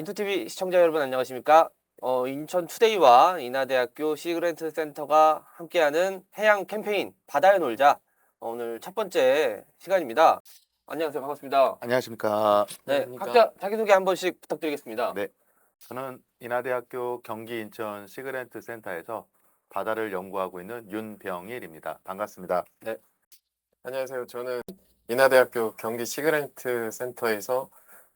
인투TV 시청자 여러분 안녕하십니까? 어, 인천 투데이와 인하대학교 시그랜트 센터가 함께하는 해양 캠페인 바다에 놀자 어, 오늘 첫 번째 시간입니다. 안녕하세요. 반갑습니다. 안녕하십니까. 네, 안녕하십니까. 각자 자기소개 한 번씩 부탁드리겠습니다. 네. 저는 인하대학교 경기 인천 시그랜트 센터에서 바다를 연구하고 있는 윤병일입니다. 반갑습니다. 안녕하세요. 저는 인하대학교 경기 시그랜트 센터에서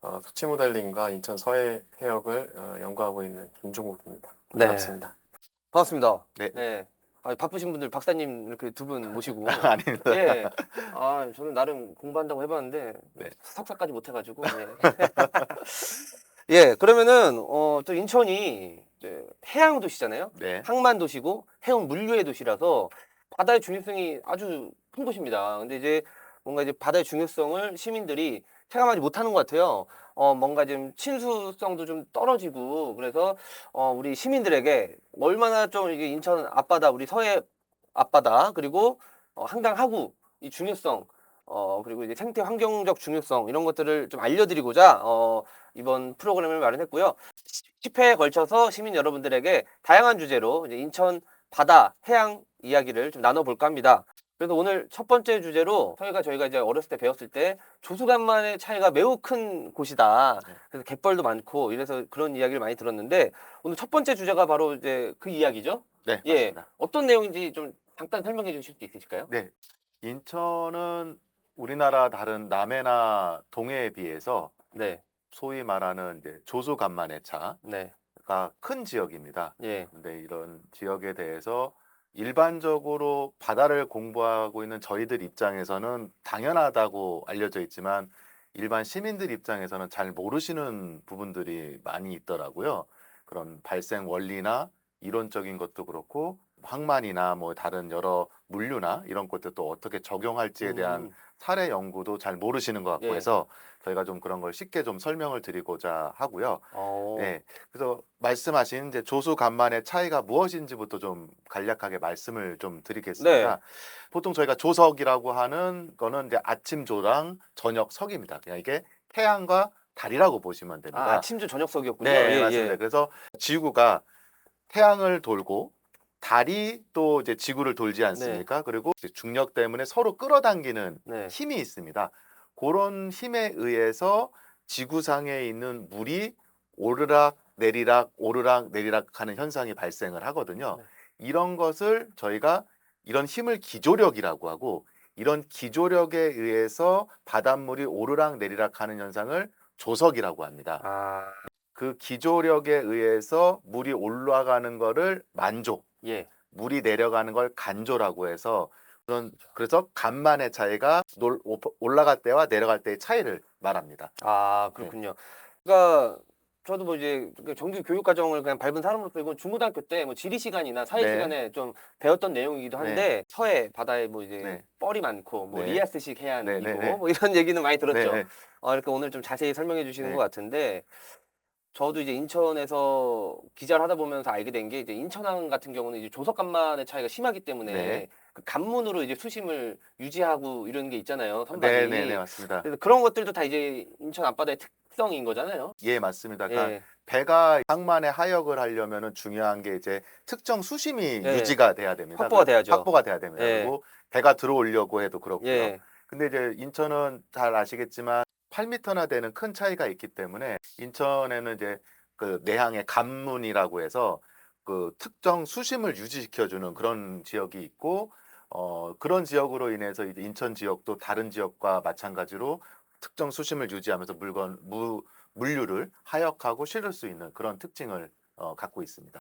어, 수치 모델링과 인천 서해 해역을 어, 연구하고 있는 김종국입니다. 네. 반갑습니다. 반갑습니다. 네. 아, 바쁘신 분들 박사님 이렇게 두 분 모시고 아닙니다. 예. 아, 저는 나름 공부한다고 해봤는데 네. 석사까지 못 해가지고. 예. 예, 그러면은 어, 또 인천이 이제 해양 도시잖아요. 네. 항만 도시고 해운 물류의 도시라서 바다의 중요성이 아주 큰 곳입니다. 근데 이제 뭔가 이제 바다의 중요성을 시민들이 체감하지 못하는 것 같아요. 어, 뭔가 좀 친수성도 좀 떨어지고 그래서 어, 우리 시민들에게 얼마나 좀 이게 인천 앞바다, 우리 서해 앞바다 그리고 어, 한강 하구 이 중요성 어, 그리고 이제 생태 환경적 중요성 이런 것들을 좀 알려드리고자 어, 이번 프로그램을 마련했고요. 10회에 걸쳐서 시민 여러분들에게 다양한 주제로 이제 인천 바다, 해양 이야기를 좀 나눠볼까 합니다. 그래서 오늘 첫 번째 주제로 저희가 저희가 이제 어렸을 때 배웠을 때 조수간만의 차이가 매우 큰 곳이다. 네. 그래서 갯벌도 많고 이래서 그런 이야기를 많이 들었는데 오늘 첫 번째 주제가 바로 이제 그 이야기죠. 네. 예. 맞습니다. 어떤 내용인지 좀 잠깐 설명해 주실 수 있으실까요? 네. 인천은 우리나라 다른 남해나 동해에 비해서 네. 소위 말하는 이제 조수 간만의 차가 네. 큰 지역입니다. 예. 근데 이런 지역에 대해서 일반적으로 바다를 공부하고 있는 저희들 입장에서는 당연하다고 알려져 있지만 일반 시민들 입장에서는 잘 모르시는 부분들이 많이 있더라고요. 그런 발생 원리나 이론적인 것도 그렇고 항만이나 뭐 다른 여러 물류나 이런 것들도 어떻게 적용할지에 대한 음, 사례 연구도 잘 모르시는 것 같고 예. 해서 저희가 좀 그런 걸 쉽게 좀 설명을 드리고자 하고요. 어. 네. 그래서 말씀하신 이제 조수 간만의 차이가 무엇인지부터 좀 간략하게 말씀을 좀 드리겠습니다. 네. 보통 저희가 조석이라고 하는 거는 이제 아침 조랑 저녁 석입니다. 그냥 이게 태양과 달이라고 보시면 됩니다. 아, 아침주 저녁석이었군요. 네, 예, 맞습니다. 예. 그래서 지구가 태양을 돌고 달이 또 이제 지구를 돌지 않습니까? 그리고 중력 때문에 서로 끌어당기는 네. 힘이 있습니다. 그런 힘에 의해서 지구상에 있는 물이 오르락 내리락 오르락 내리락 하는 현상이 발생을 하거든요. 네. 이런 것을 저희가 이런 힘을 기조력이라고 하고 이런 기조력에 의해서 바닷물이 오르락 내리락 하는 현상을 조석이라고 합니다. 아, 그 기조력에 의해서 물이 올라가는 거를 만조, 예. 물이 내려가는 걸 간조라고 해서 그런 그래서 간만의 차이가 놀- 오- 올라갈 때와 내려갈 때의 차이를 말합니다. 아, 네. 그렇군요. 그러니까 저도 뭐 이제 그 정규 교육 과정을 그냥 밟은 사람으로서 이건 중고등학교 때 뭐 지리 시간이나 사회 네. 시간에 좀 배웠던 내용이기도 한데 서해 바다에 뭐 이제 네. 뻘이 많고 뭐 네. 리아스식 해안이고 네, 네, 네. 뭐 이런 얘기는 많이 들었죠. 네, 네. 어, 이렇게 오늘 좀 자세히 설명해 주시는 네. 것 같은데 저도 이제 인천에서 기자를 하다 보면서 알게 된 게 이제 인천항 같은 경우는 이제 조석 간만의 차이가 심하기 때문에 네. 그 간문으로 이제 수심을 유지하고 이런 게 있잖아요. 선박이. 네, 네, 네, 맞습니다. 그래서 그런 것들도 다 이제 인천 앞바다의 특성인 거잖아요. 예, 맞습니다. 그러니까 예. 배가 항만의 하역을 하려면은 중요한 게 이제 특정 수심이 네. 유지가 돼야 됩니다. 확보가 그- 돼야죠. 확보가 돼야 됩니다. 예. 그리고 배가 들어오려고 해도 그렇고요. 예. 근데 이제 인천은 잘 아시겠지만 8m나 되는 큰 차이가 있기 때문에 인천에는 이제 그 내항의 간문이라고 해서 그 특정 수심을 유지시켜주는 그런 지역이 있고 어 그런 지역으로 인해서 이제 인천 지역도 다른 지역과 마찬가지로 특정 수심을 유지하면서 물건 무 물류를 하역하고 실을 수 있는 그런 특징을 어, 갖고 있습니다.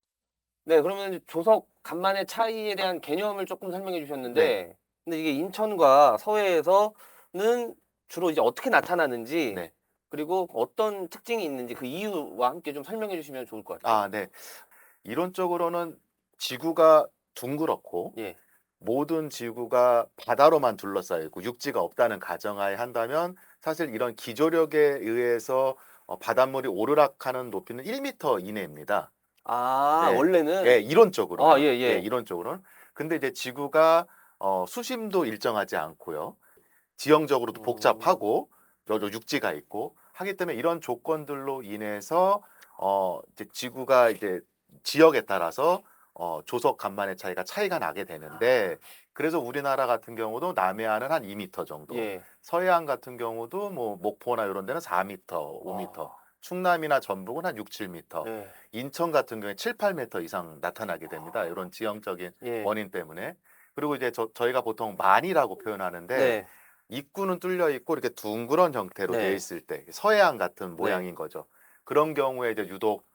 네, 그러면 조석 간만의 차이에 대한 개념을 조금 설명해 주셨는데 네. 근데 이게 인천과 서해에서는 주로 이제 어떻게 나타나는지 네. 그리고 어떤 특징이 있는지 그 이유와 함께 좀 설명해 주시면 좋을 것 같아요. 아, 네. 이론적으로는 지구가 둥그렇고 예. 모든 지구가 바다로만 둘러싸여 있고 육지가 없다는 가정하에 한다면 사실 이런 기조력에 의해서 어, 바닷물이 오르락하는 높이는 1m 이내입니다. 아, 네. 원래는 예, 이론적으로. 아, 예, 예. 이론적으로는. 근데 이제 지구가 어, 수심도 일정하지 않고요. 지형적으로도 음. 복잡하고 여러 육지가 있고 하기 때문에 이런 조건들로 인해서 어 이제 지구가 이제 지역에 따라서 어 조석 간만의 차이가 차이가 나게 되는데 그래서 우리나라 같은 경우도 남해안은 한 2m 정도, 예. 서해안 같은 경우도 뭐 목포나 이런 데는 4m, 5m, 충남이나 전북은 한 6, 7m, 예. 인천 같은 경우에 7, 8m 이상 나타나게 됩니다. 이런 지형적인 예. 원인 때문에. 그리고 이제 저, 저희가 보통 만이라고 표현하는데 네. 입구는 뚫려 있고 이렇게 둥그런 형태로 네. 되어 있을 때 서해안 같은 모양인 거죠. 그런 경우에 이제 유독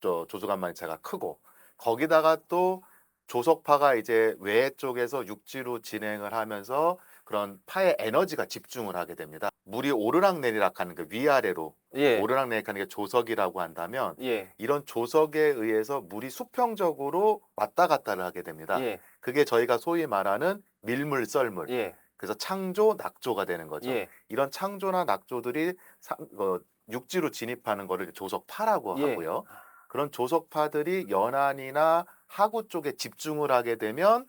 저 조수간만차가 크고 거기다가 또 조석파가 이제 외 쪽에서 육지로 진행을 하면서 그런 파의 에너지가 집중을 하게 됩니다. 물이 오르락내리락 하는 그 위아래로 예. 오르락내리락 하는 게 조석이라고 한다면 예. 이런 조석에 의해서 물이 수평적으로 왔다 갔다를 하게 됩니다. 예. 그게 저희가 소위 말하는 밀물 썰물. 예. 그래서 창조, 낙조가 되는 거죠. 예. 이런 창조나 낙조들이 사- 어, 육지로 진입하는 거를 조석파라고 예. 하고요. 그런 조석파들이 연안이나 하구 쪽에 집중을 하게 되면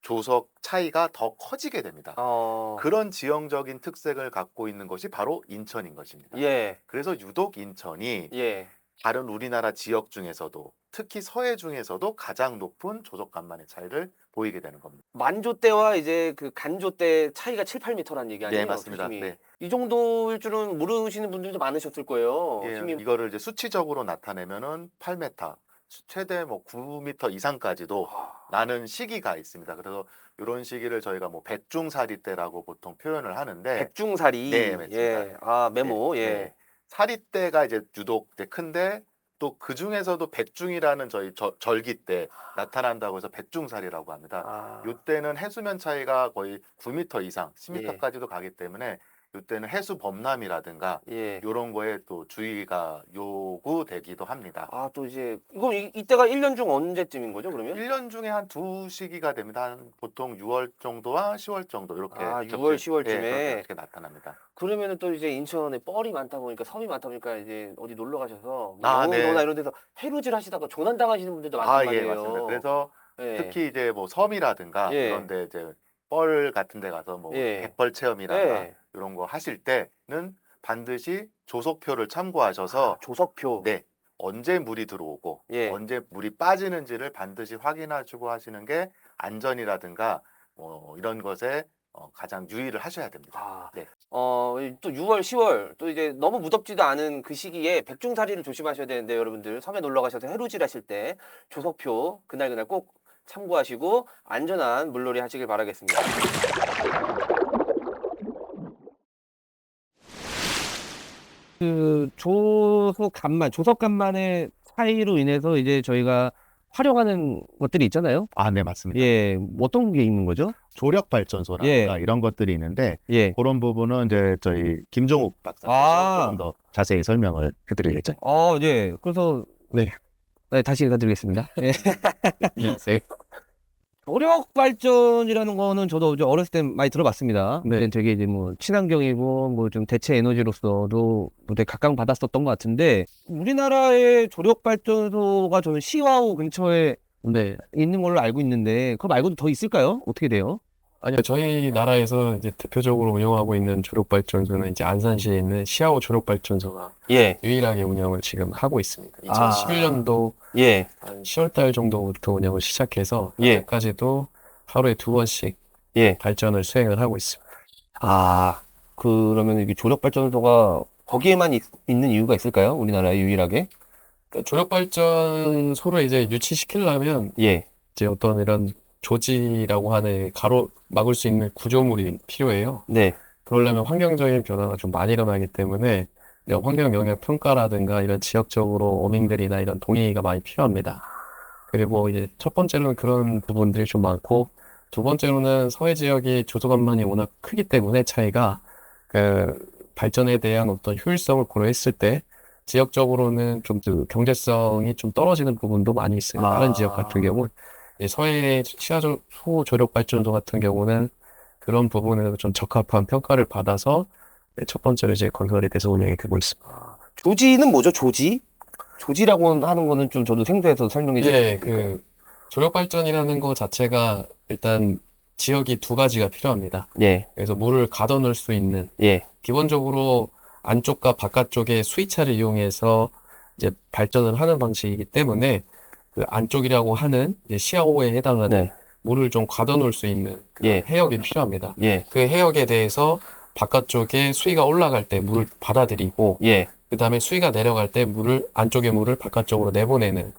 조석 차이가 더 커지게 됩니다. 어. 그런 지형적인 특색을 갖고 있는 것이 바로 인천인 것입니다. 예. 그래서 유독 인천이 예. 다른 우리나라 지역 중에서도 특히 서해 중에서도 가장 높은 조석 간만의 차이를 보이게 되는 겁니다. 만조 때와 이제 그 간조 때 차이가 7, 8m라는 얘기 아니에요? 네, 맞습니다. 네. 이 정도일 줄은 모르시는 분들도 많으셨을 거예요. 예, 힘이 이거를 이제 수치적으로 나타내면은 8m, 최대 뭐 9m 이상까지도 나는 시기가 있습니다. 그래서 이런 시기를 저희가 뭐 백중사리 때라고 보통 표현을 하는데 백중사리. 네, 맞습니다. 예. 아, 메모. 네, 예. 네. 사리 때가 이제 유독 이제 큰데 또 그 중에서도 백중이라는 저희 저- 절기 때 나타난다고 해서 백중사리라고 합니다. 아. 이때는 해수면 차이가 거의 9m 이상, 예. 10m까지도 가기 때문에 이때는 해수 범람이라든가 예. 이런 거에 또 주의가 요구되기도 합니다. 아, 또 이제 이거 이, 이때가 1년 중 언제쯤인 거죠, 그러면? 1년 중에 한 두 시기가 됩니다. 한 보통 6월 정도와 10월 정도 이렇게 아, 겹쳐- 6월, 10월 예, 쯤에? 그렇게, 그렇게 나타납니다. 그러면은 또 이제 인천에 뻘이 많다 보니까 섬이 많다 보니까 이제 어디 놀러 가셔서 뭐 아, 네. 영흥도나 이런 데서 해루질 하시다가 조난 당하시는 분들도 아, 많단 예, 말이에요. 맞습니다. 그래서 예. 특히 이제 뭐 섬이라든가 예. 이런 데 이제 뻘 같은 데 가서 뭐 예. 갯벌 체험이라든가 예. 이런 거 하실 때는 반드시 조석표를 참고하셔서 아, 조석표. 네. 언제 물이 들어오고 예. 언제 물이 빠지는지를 반드시 확인하시고 하시는 게 안전이라든가 뭐 이런 것에 어, 가장 유의를 하셔야 됩니다. 아, 네. 어, 이또 6월, 10월, 또 이제 너무 무덥지도 않은 그 시기에 백중사리를 조심하셔야 되는데, 여러분들, 섬에 놀러 가셔서 해루질 하실 때, 조석표, 그날 그날 꼭 참고하시고, 안전한 물놀이 하시길 바라겠습니다. 그, 조석 간만, 조석 간만의 차이로 인해서 이제 저희가 활용하는 것들이 있잖아요. 아, 네, 맞습니다. 예, 어떤 게 있는 거죠? 조력 발전소라든가 이런 것들이 있는데 예. 그런 부분은 이제 저희 김종욱 박사께서 아. 조금 더 자세히 설명을 해드리겠죠. 아, 네. 그래서 네. 네, 다시 인사드리겠습니다. 예. 안녕하세요. 조력 발전이라는 거는 저도 이제 어렸을 때 많이 들어봤습니다. 네. 네. 되게 이제 뭐 친환경이고 뭐 좀 대체 에너지로서도 뭐 되게 각광 받았었던 것 같은데 우리나라의 조력 발전소가 저는 시와우 근처에 네. 있는 걸로 알고 있는데 그거 말고도 더 있을까요? 어떻게 돼요? 아니요, 저희 나라에서 이제 대표적으로 운영하고 있는 조력발전소는 이제 안산시에 있는 시아오 조력발전소가 예, 유일하게 운영을 지금 하고 있습니다. 아. 2011년도 예, 한 10월 달 정도부터 운영을 시작해서 예. 현재까지도 하루에 두 번씩 예. 발전을 수행을 하고 있습니다. 아, 그러면 이게 조력 발전소가 거기에만 있, 는 이유가 있을까요? 우리나라에 유일하게? 그러니까 조력발전소를 이제 유치시키려면 예, 이제 어떤 이런 조지라고 하는 가로 막을 수 있는 구조물이 필요해요. 네, 그러려면 환경적인 변화가 좀 많이 일어나기 때문에 이런 환경 영향 평가라든가 이런 지역적으로 어민들이나 이런 동의가 많이 필요합니다. 그리고 이제 첫 번째로는 그런 부분들이 좀 많고 두 번째로는 서해 지역이 조소간만이 워낙 크기 때문에 차이가 그 발전에 대한 어떤 효율성을 고려했을 때 지역적으로는 좀그 경제성이 좀 떨어지는 부분도 많이 있어요. 아. 다른 지역 같은 경우 이 서해 시야조 소조력 발전소 같은 경우는 그런 부분에서 좀 적합한 평가를 받아서 네, 첫 번째로 이제 건설이 돼서 운영이 되고 있습니다. 조지는 뭐죠? 조지? 조지라고 하는 거는 좀 저도 생소해서 설명해 주세요. 예, 그 조력 발전이라는 거 자체가 일단 지역이 두 가지가 필요합니다. 예, 그래서 물을 가둬 놓을 수 있는 예, 기본적으로 안쪽과 바깥쪽의 수위차를 이용해서 이제 발전을 하는 방식이기 때문에 그 안쪽이라고 하는 이제 시야호에 해당하는 네. 물을 좀 가둬놓을 수 있는 그 예. 해역이 필요합니다. 예, 그 해역에 대해서 바깥쪽에 수위가 올라갈 때 물을 받아들이고 예. 그 다음에 수위가 내려갈 때 물을 안쪽의 물을 바깥쪽으로 내보내는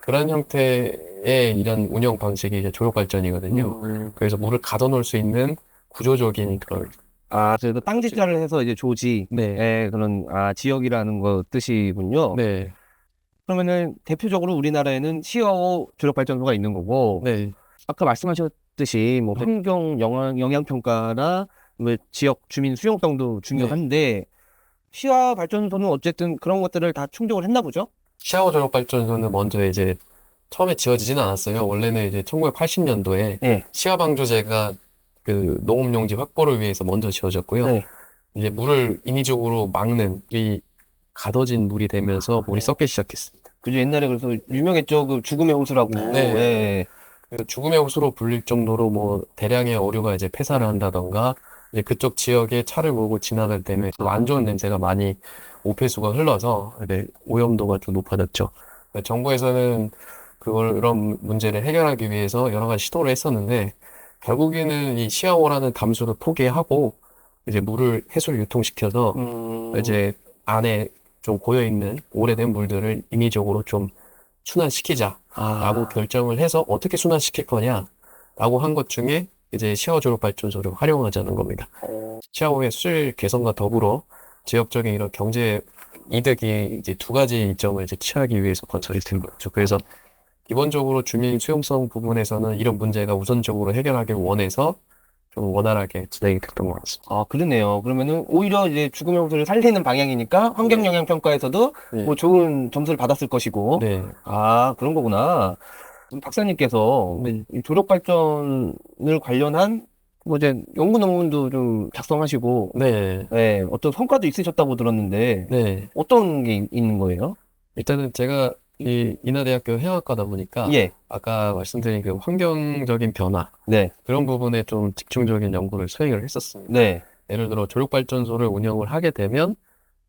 그런 형태의 이런 운영 방식이 이제 조력 발전이거든요. 음. 그래서 물을 가둬놓을 수 있는 구조적인 그런 아, 그래서 땅 지자를 해서 이제 조지, 네, 예, 그런 아, 지역이라는 거 뜻이군요. 네, 그러면은 대표적으로 우리나라에는 시야호 조력 발전소가 있는 거고, 네, 아까 말씀하셨듯이 뭐 네. 환경 영향, 영향 평가나 뭐 지역 주민 수용성도 중요한데 시야 발전소는 어쨌든 그런 것들을 다 충족을 했나 보죠? 샤워 조력 발전소는 먼저 이제 처음에 지어지진 않았어요. 원래는 이제 1980년도에 네. 시야 방조제가 그 농업용지 확보를 위해서 먼저 지어졌고요. 네. 이제 물을 인위적으로 막는 이 가둬진 물이 되면서 물이 썩기 시작했습니다. 그죠 옛날에 그래서 유명했죠 그 죽음의 호수라고. 네. 예. 그래서 죽음의 호수로 불릴 정도로 뭐 대량의 어류가 이제 폐사를 한다던가 이제 그쪽 지역에 차를 몰고 지나갈 좀안 좋은 냄새가 많이 오폐수가 흘러서 오염도가 좀 높아졌죠. 그러니까 정부에서는 그걸 그런 문제를 해결하기 위해서 여러 가지 시도를 했었는데 결국에는 이 시아오라는 담수를 포기하고 이제 물을 해수를 유통시켜서 음, 이제 안에 좀 고여 있는 오래된 물들을 인위적으로 좀 순환시키자. 아, 라고 결정을 해서 어떻게 순환시킬 거냐라고 한 것 중에 이제 시아오 조력 발전소를 활용하자는 겁니다. 어, 시아오의 수질 개선과 더불어 지역적인 이런 경제 이득이 이제 두 가지 이점을 이제 취하기 위해서 건설이 된 거죠. 그래서 기본적으로 주민 수용성 부분에서는 이런 문제가 우선적으로 해결하길 원해서 좀 원활하게 진행이 됐던 것 같습니다. 아 그러네요. 그러면은 오히려 이제 죽음의 호수를 살리는 방향이니까 환경 영향 평가에서도 네. 뭐 좋은 점수를 받았을 것이고. 네. 아 그런 거구나. 그럼 박사님께서 네. 이 조력 발전을 관련한 뭐 이제 연구 논문도 좀 작성하시고 네. 예, 어떤 성과도 있으셨다고 들었는데 네. 어떤 게 있는 거예요? 일단은 제가 이 인하대학교 해양학과다 보니까 예, 아까 말씀드린 그 환경적인 변화 네, 그런 부분에 좀 집중적인 연구를 수행을 했었습니다. 네, 예를 들어 조력발전소를 운영을 하게 되면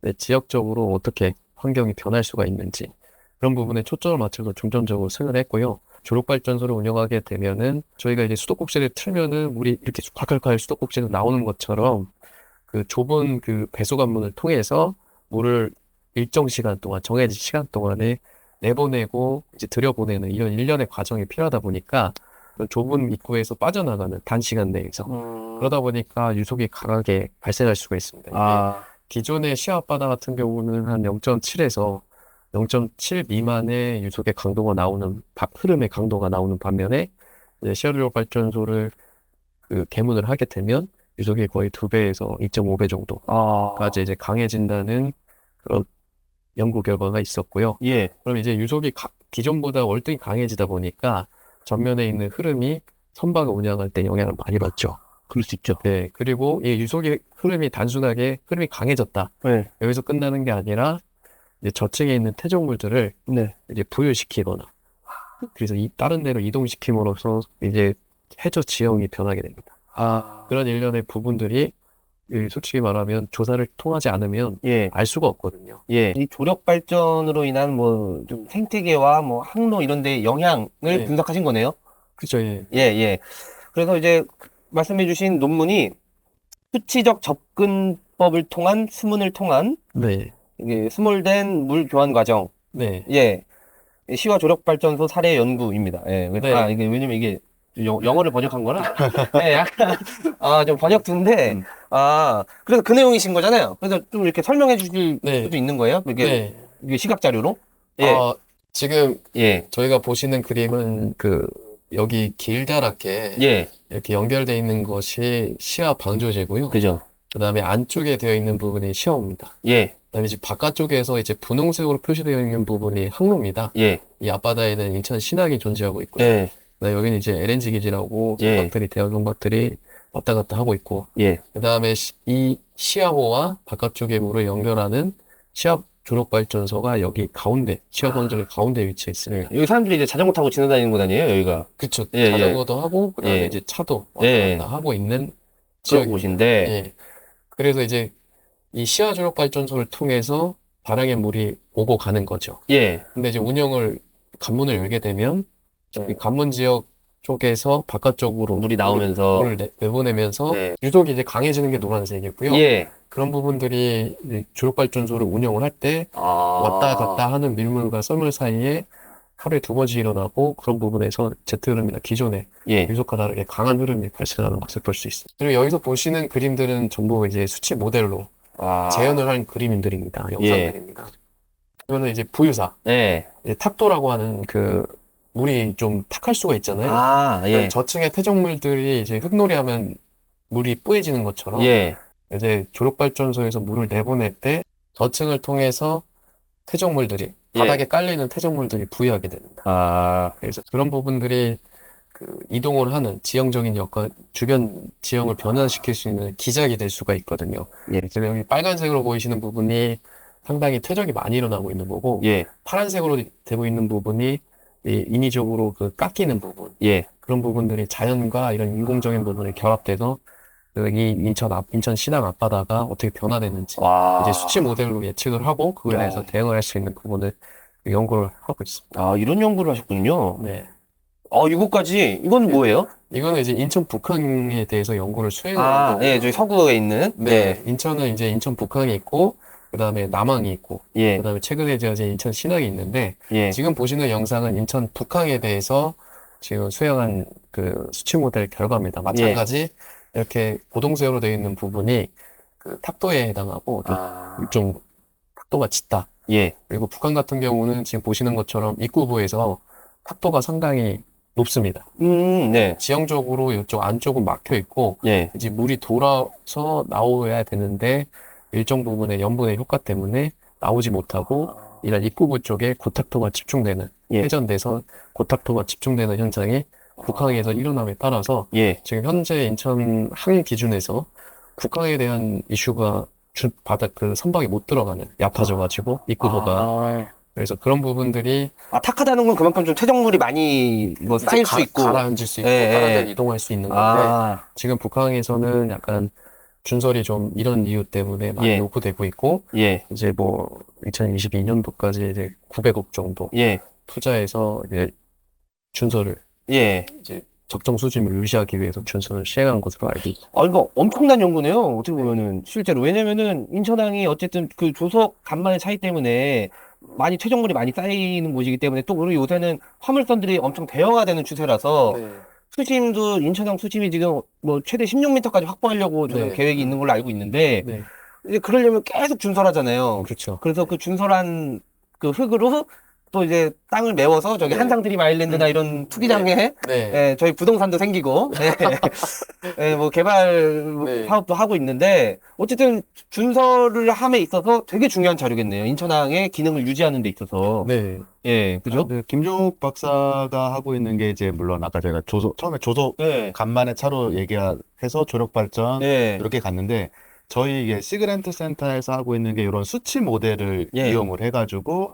네, 지역적으로 어떻게 환경이 변할 수가 있는지 그런 부분에 초점을 맞춰서 중점적으로 수행을 했고요. 조력발전소를 운영하게 되면은 저희가 이제 수도꼭지를 틀면은 물이 이렇게 콸콸콸 수도꼭지로 나오는 것처럼 그 좁은 그 배수 관문을 통해서 물을 일정 시간 동안 정해진 시간 동안에 내보내고 이제 들여보내는 이런 일련의 과정이 필요하다 보니까 그 좁은 입구에서 빠져나가는 단시간 내에서 그러다 보니까 유속이 강하게 발생할 수가 있습니다. 아, 기존의 시야 앞바다 같은 경우는 한 0.7에서 0.7 미만의 유속의 강도가 나오는 바- 흐름의 강도가 나오는 반면에 이제 시야력 발전소를 그 개문을 하게 되면 유속이 거의 두 배에서 2.5배 아, 정도까지 이제 강해진다는 그런 연구 결과가 있었고요. 예, 그럼 이제 유속이 가- 기존보다 월등히 강해지다 보니까 전면에 있는 흐름이 선박을 운영할 때 영향을 많이 받죠. 그럴 수 있죠. 네, 그리고 이 유속의 흐름이 단순하게 흐름이 강해졌다. 네, 여기서 끝나는 게 아니라 이제 저층에 있는 태종물들을 네, 이제 부유시키거나 그래서 이 다른 데로 이동시킴으로써 이제 해저 지형이 변하게 됩니다. 아, 그런 일련의 부분들이 이 솔직히 말하면 조사를 통하지 않으면 예, 알 수가 없거든요. 예. 이 조력 발전으로 인한 뭐 좀 생태계와 뭐 항로 이런 데 영향을 네. 분석하신 거네요. 그죠? 예. 예, 예. 그래서 이제 말씀해 주신 논문이 수치적 접근법을 통한 수문을 통한 네. 이게 스몰된 물 교환 과정. 네. 예. 시와 조력 발전소 사례 연구입니다. 예. 네. 아, 이게 왜냐면 이게 영, 영어를 번역한 거라. 예, 약간 아, 좀 번역투인데 음. 아, 그래서 그 내용이신 거잖아요. 그래서 좀 이렇게 설명해 주실 네. 수도 있는 거예요? 이게 네. 이게 시각 자료로? 예. 어, 지금 예. 저희가 보시는 그림은 그 여기 길다랗게 예. 이렇게 연결되어 있는 것이 시야 방조제고요. 그죠. 그다음에 안쪽에 되어 있는 부분이 시야입니다. 예. 그다음에 이제 바깥쪽에서 이제 분홍색으로 표시되어 있는 부분이 항로입니다. 예. 이 앞바다에는 인천 신항이 존재하고 있고요. 예. 그다음에 여기는 이제 LNG 기지라고 예. 선박들이 대형 선박들이 왔다 갔다 하고 있고 예. 그 다음에 시- 이 시야호와 바깥쪽의 물을 연결하는 시야 조력 발전소가 여기 가운데 시야 건조기 가운데 위치해 있습니다. 여기 사람들이 이제 자전거 타고 지나다니는 곳 아니에요, 여기가? 그쵸. 예, 예. 자전거도 하고 그다음에 예. 이제 차도 왔다 예. 갔다 하고 있는 그런 지역입니다. 곳인데, 예. 그래서 이제 이 시야 조력 발전소를 통해서 바닥에 물이 오고 가는 거죠. 예. 근데 이제 운영을 관문을 열게 되면 이 관문 지역 쪽에서 바깥쪽으로 물이 나오면서 물을 내, 내보내면서 네. 유독 이제 강해지는 게 노란색이고요. 예. 그런 부분들이 이제 조력 발전소를 운영을 할 때 아. 왔다 갔다 하는 밀물과 썰물 사이에 하루에 두 번씩 일어나고 그런 부분에서 제트 흐름이나 기존의 예. 유속과 다르게 강한 흐름이 발생하는 것을 볼 수 있습니다. 그리고 여기서 보시는 그림들은 전부 이제 수치 모델로 아. 재현을 한 그림들입니다. 영상들입니다. 이거는 이제 부유사, 네. 이제 탁도라고 하는 그 물이 좀 탁할 수가 있잖아요. 아, 예. 저층의 퇴적물들이 이제 흙놀이하면 물이 뿌얘지는 것처럼 예. 이제 조력발전소에서 물을 내보낼 때 저층을 통해서 퇴적물들이 예. 바닥에 깔리는 퇴적물들이 부유하게 됩니다. 아. 그래서 그런 부분들이 그 이동을 하는 지형적인 여건, 주변 지형을 변화시킬 수 있는 기작이 될 수가 있거든요. 예. 지금 여기 빨간색으로 보이시는 부분이 상당히 퇴적이 많이 일어나고 있는 거고, 예. 파란색으로 되고 있는 부분이 이 인위적으로 그 깎이는 부분, 예. 그런 부분들이 자연과 이런 인공적인 부분이 결합돼서 그이 인천 앞, 인천 시당 앞바다가 어떻게 변화되는지 와. 이제 수치 모델로 예측을 하고 그거에 대해서 야. 대응을 할 수 있는 부분을 연구를 하고 있습니다. 아, 이런 연구를 하셨군요. 네. 아, 이거까지. 이건 뭐예요? 이거는 이제 인천 북항에 대해서 연구를 수행을 아, 한 거고, 예, 저기 서구에 있는. 네, 인천은 이제 인천 북항이 있고, 그 다음에 남항이 있고, 예. 그 다음에 최근에 지어진 인천 신항이 있는데, 예. 지금 보시는 영상은 인천 북항에 대해서 지금 수행한 그 수치 모델 결과입니다. 마찬가지 이렇게 고동세우로 되어 있는 부분이 그 탁도에 해당하고 또 아. 좀 탁도가 짙다. 예. 그리고 북한 같은 경우는 지금 보시는 것처럼 입구부에서 탁도가 상당히 높습니다. 음, 네. 지형적으로 이쪽 안쪽은 막혀 있고 예. 이제 물이 돌아서 나오야 되는데 일정 부분의 염분의 효과 때문에 나오지 못하고 이런 입구부 쪽에 고탁도가 집중되는 예. 회전돼서 고탁도가 집중되는 현상이 북항에서 일어남에 따라서 예. 지금 현재 인천 항 기준에서 국항에 대한 이슈가 주, 바닥 그 선박이 못 들어가는 얕아져가지고 입구부가 아. 그래서 그런 부분들이 아, 탁하다는 건 그만큼 좀 퇴적물이 많이 뭐 쌓일 가, 수 있고. 가라앉을 수 있고 예, 다른 예. 데로 이동할 수 있는 건데 아. 지금 북항에서는 약간 준설이 좀 이런 이유 때문에 많이 예. 요구되고 있고 예. 이제 뭐 2022년도까지 이제 900억 정도 예. 투자해서 이제 준설을 예. 이제 적정 수준을 유지하기 위해서 준설을 시행한 것으로 알고 있습니다. 아, 이거 엄청난 연구네요. 어떻게 보면은, 실제로. 왜냐면은, 인천항이 어쨌든 그 조석 간만의 차이 때문에 많이 퇴적물이 많이 쌓이는 곳이기 때문에 또 그리고 요새는 화물선들이 엄청 대형화되는 추세라서 네. 수심도 인천항 수심이 지금 뭐 최대 16m까지 확보하려고 지금 네. 계획이 있는 걸로 알고 있는데 네. 이제 그러려면 계속 준설하잖아요. 그렇죠. 그래서 그 준설한 그 흙으로 또 이제 땅을 메워서 저기 네. 한상드림 아일랜드나 이런 투기장에 네. 예, 저희 부동산도 생기고 예, 예, 뭐 개발 네. 사업도 하고 있는데 어쨌든 준설을 함에 있어서 되게 중요한 자료겠네요. 인천항의 기능을 유지하는 데 있어서 네. 예, 그죠? 네, 김종욱 박사가 하고 있는 게 이제 물론 아까 저희가 조소 처음에 조소 네, 간만에 차로 얘기해서 조력 발전 네, 이렇게 갔는데 저희 이게 시그랜트 센터에서 하고 있는 게 이런 수치 모델을 예. 이용을 해가지고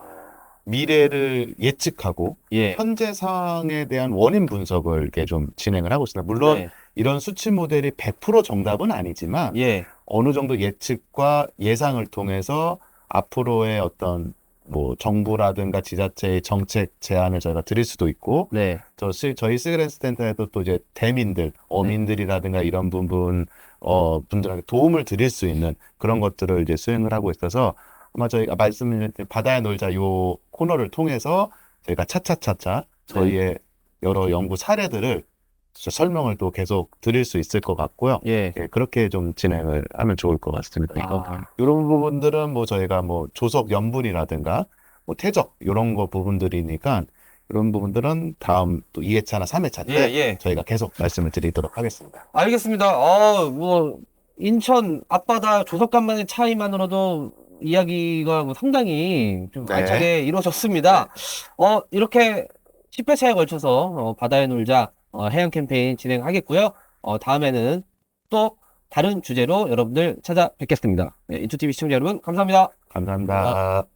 미래를 예측하고 예, 현재 상황에 대한 원인 분석을 이렇게 좀 진행을 하고 있습니다. 물론 네, 이런 수치 모델이 100% 정답은 아니지만 예, 어느 정도 예측과 예상을 통해서 앞으로의 어떤 뭐 정부라든가 지자체의 정책 제안을 저희가 드릴 수도 있고 네, 저 시- 저희 시그랜스 센터에도 또 이제 대민들, 어민들이라든가 이런 부분 어 분들한테 도움을 드릴 수 있는 그런 것들을 이제 수행을 하고 있어서 아마 저희가 말씀드린 바다에 놀자 요 코너를 통해서 저희가 차차차차 저희의 여러 연구 사례들을 진짜 설명을 또 계속 드릴 수 있을 것 같고요. 예. 예, 그렇게 좀 진행을 하면 좋을 것 같습니다. 아. 이런 부분들은 뭐 저희가 뭐 조석 염분이라든가 뭐 태적 이런 거 부분들이니까 이런 부분들은 다음 또 2회차나 3회차 예, 때 예. 저희가 계속 말씀을 드리도록 하겠습니다. 알겠습니다. 아, 뭐 인천 앞바다 조석간만의 차이만으로도 이야기가 뭐 상당히 좀 네. 알차게 이루어졌습니다. 어, 이렇게 10회 차에 걸쳐서 어, 바다에 놀자 어, 해양 캠페인 진행하겠고요. 어, 다음에는 또 다른 주제로 여러분들 찾아뵙겠습니다. 네, 인투TV 시청자 여러분 감사합니다. 감사합니다.